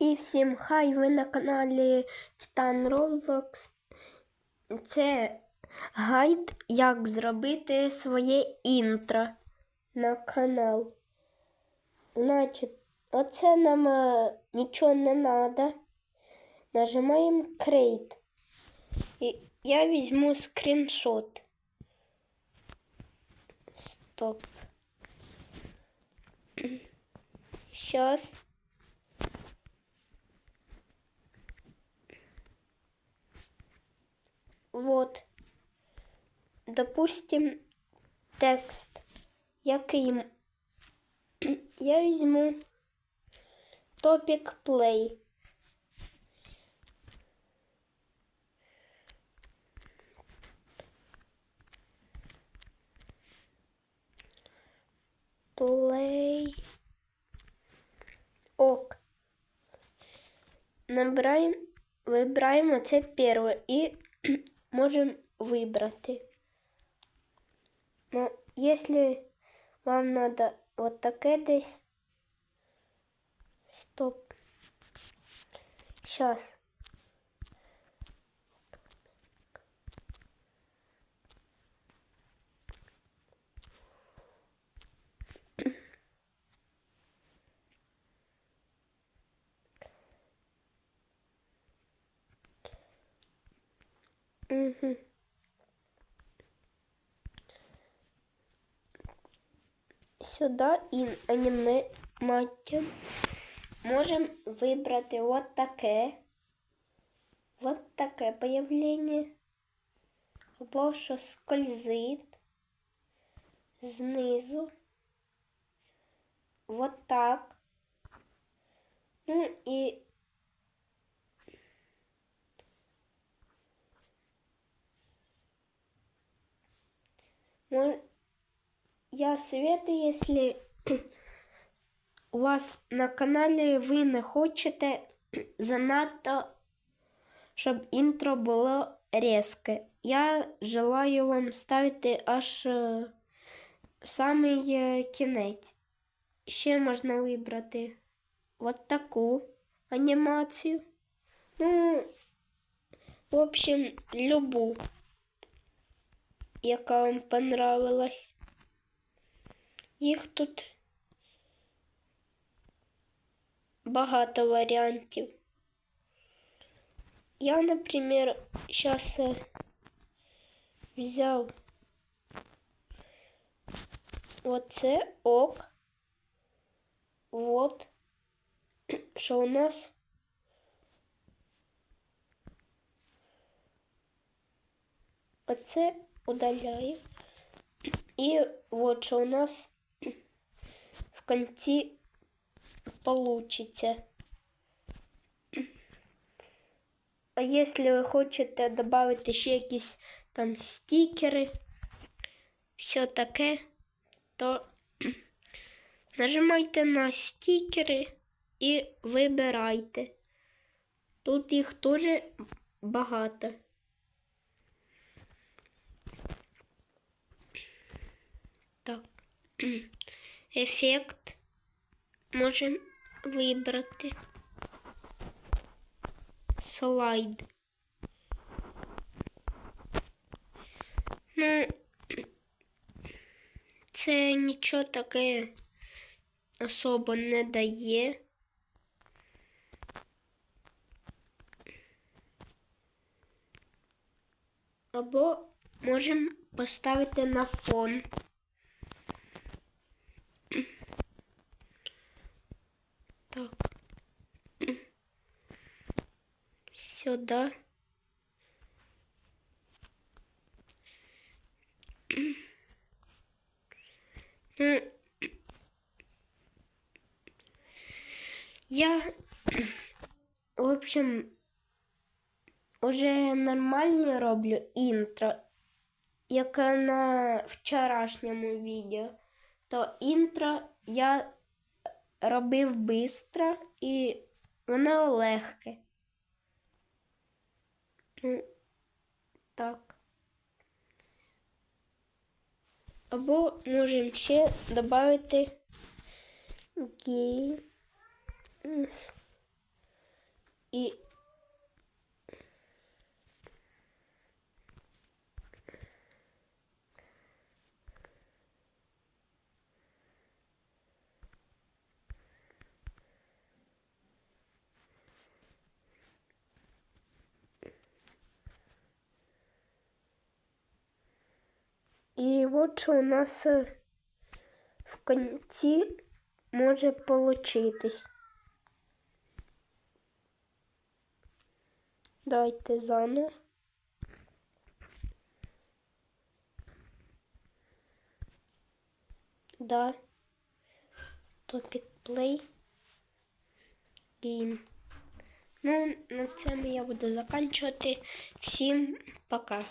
І всім хай ви на каналі Titan Roblox. Це гайд, як зробити своє інтро на канал. Значить, оце нам е, нічого не треба. Нажимаємо Create. І я візьму скріншот. Стоп. Сейчас. Вот. Допустим, текст. Який я візьму Topic Play. Play. Ок. Набираємо, вибираємо це перше і можемо вибрати. Ну, якщо вам надо вот таке десь. Стоп. Сейчас. Угу. Сюди і анімацію можемо вибрати от таке. Вот таке появлення. Або що скользить знизу. Вот так. Ну і Я советую, если у вас на каналі ви не хочете занадто, щоб інтро було різке. Я желаю вам ставити аж е, в самий е, кінець. Ще можна вибрати от таку анімацію. Ну, в общем, любу, яка вам понравилась. Їх тут багато варіантів. Я, наприклад, зараз взяв оце ок. Вот, що у нас оце удаляю. І от що у нас в кінці получится. А если ви хочете додати ще якісь там стікери, все таке, то нажимайте на стікери і вибирайте. Тут їх дуже багато. Так. Ефект можемо вибрати. Слайд. Ну, це нічого таке особо не дає. Або можемо поставити на фон. Так. Сюда. Ну, Я, в общем, уже нормально роблю інтро, як на вчорашньому відео. То інтро я робив швидко і воно легке. Ну, так. Або можемо ще додати геймс. І І от що у нас е, в кінці може получитись. Давайте заново. Да. Topic play. Game. Ну, на цьому я буду заканчувати. Всім пока.